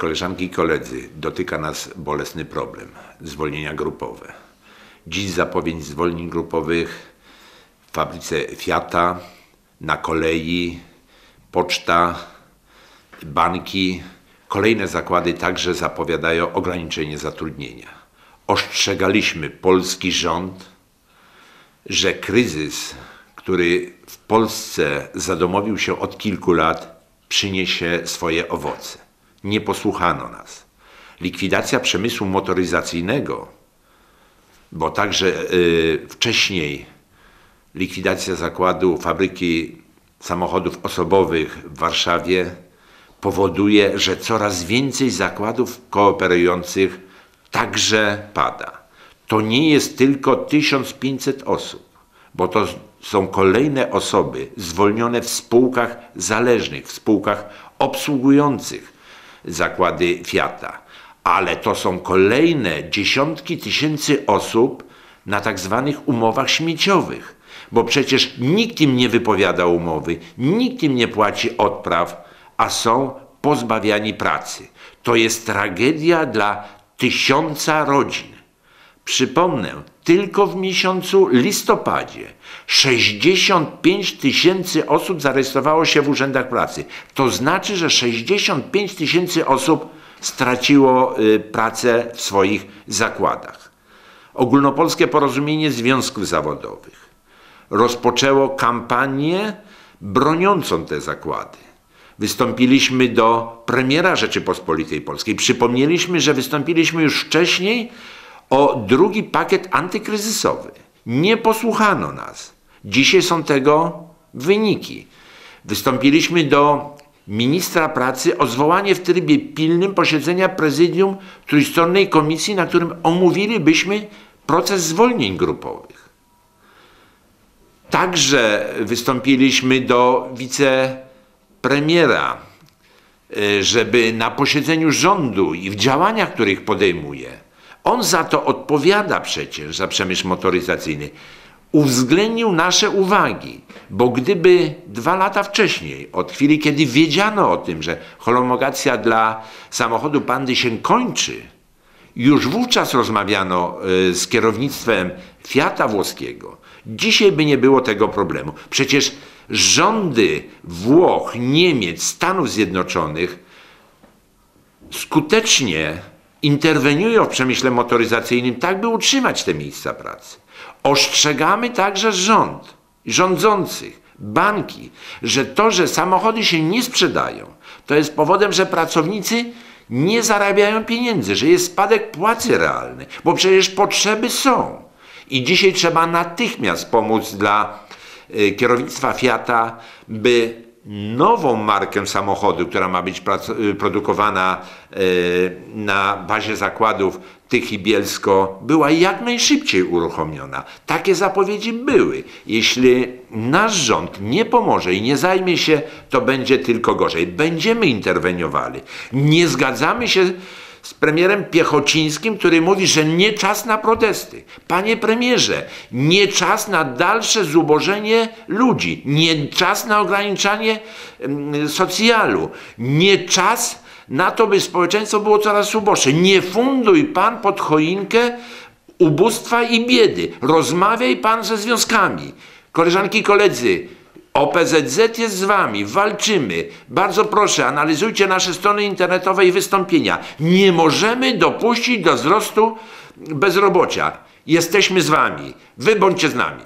Koleżanki i koledzy, dotyka nas bolesny problem zwolnienia grupowe. Dziś zapowiedź zwolnień grupowych w fabryce Fiata, na kolei, poczta, banki, kolejne zakłady także zapowiadają ograniczenie zatrudnienia. Ostrzegaliśmy polski rząd, że kryzys, który w Polsce zadomowił się od kilku lat, przyniesie swoje owoce. Nie posłuchano nas. Likwidacja przemysłu motoryzacyjnego, bo także y, wcześniej likwidacja zakładu fabryki samochodów osobowych w Warszawie powoduje, że coraz więcej zakładów kooperujących także pada. To nie jest tylko 1500 osób, bo to są kolejne osoby zwolnione w spółkach zależnych, w spółkach obsługujących zakłady Fiata. Ale to są kolejne dziesiątki tysięcy osób na tak zwanych umowach śmieciowych, bo przecież nikt im nie wypowiada umowy, nikt im nie płaci odpraw, a są pozbawiani pracy. To jest tragedia dla tysiąca rodzin. Przypomnę, tylko w miesiącu listopadzie 65 tysięcy osób zarejestrowało się w urzędach pracy. To znaczy, że 65 tysięcy osób straciło y, pracę w swoich zakładach. Ogólnopolskie Porozumienie Związków Zawodowych rozpoczęło kampanię broniącą te zakłady. Wystąpiliśmy do premiera Rzeczypospolitej Polskiej. Przypomnieliśmy, że wystąpiliśmy już wcześniej o drugi pakiet antykryzysowy. Nie posłuchano nas. Dzisiaj są tego wyniki. Wystąpiliśmy do ministra pracy o zwołanie w trybie pilnym posiedzenia prezydium trójstronnej komisji, na którym omówilibyśmy proces zwolnień grupowych. Także wystąpiliśmy do wicepremiera, y, żeby na posiedzeniu rządu i w działaniach, których podejmuje, on za to odpowiada przecież, za przemysł motoryzacyjny. Uwzględnił nasze uwagi, bo gdyby dwa lata wcześniej, od chwili kiedy wiedziano o tym, że homologacja dla samochodu Pandy się kończy, już wówczas rozmawiano y, z kierownictwem Fiata włoskiego, dzisiaj by nie było tego problemu. Przecież rządy Włoch, Niemiec, Stanów Zjednoczonych skutecznie interweniują w przemyśle motoryzacyjnym tak, by utrzymać te miejsca pracy. Ostrzegamy także rząd, rządzących, banki, że to, że samochody się nie sprzedają, to jest powodem, że pracownicy nie zarabiają pieniędzy, że jest spadek płacy realnej, bo przecież potrzeby są. I dzisiaj trzeba natychmiast pomóc dla y, kierownictwa Fiata, by nową markę samochodu, która ma być y, produkowana y, na bazie zakładów Tychy Bielsko, była jak najszybciej uruchomiona. Takie zapowiedzi były. Jeśli nasz rząd nie pomoże i nie zajmie się, to będzie tylko gorzej. Będziemy interweniowali. Nie zgadzamy się z premierem Piechocińskim, który mówi, że nie czas na protesty. Panie premierze, nie czas na dalsze zubożenie ludzi, nie czas na ograniczanie mm, socjalu, nie czas na to, by społeczeństwo było coraz uboższe. Nie funduj pan pod choinkę ubóstwa i biedy. Rozmawiaj pan ze związkami. Koleżanki i koledzy, OPZZ jest z Wami, walczymy. Bardzo proszę, analizujcie nasze strony internetowe i wystąpienia. Nie możemy dopuścić do wzrostu bezrobocia. Jesteśmy z Wami. Wy bądźcie z nami.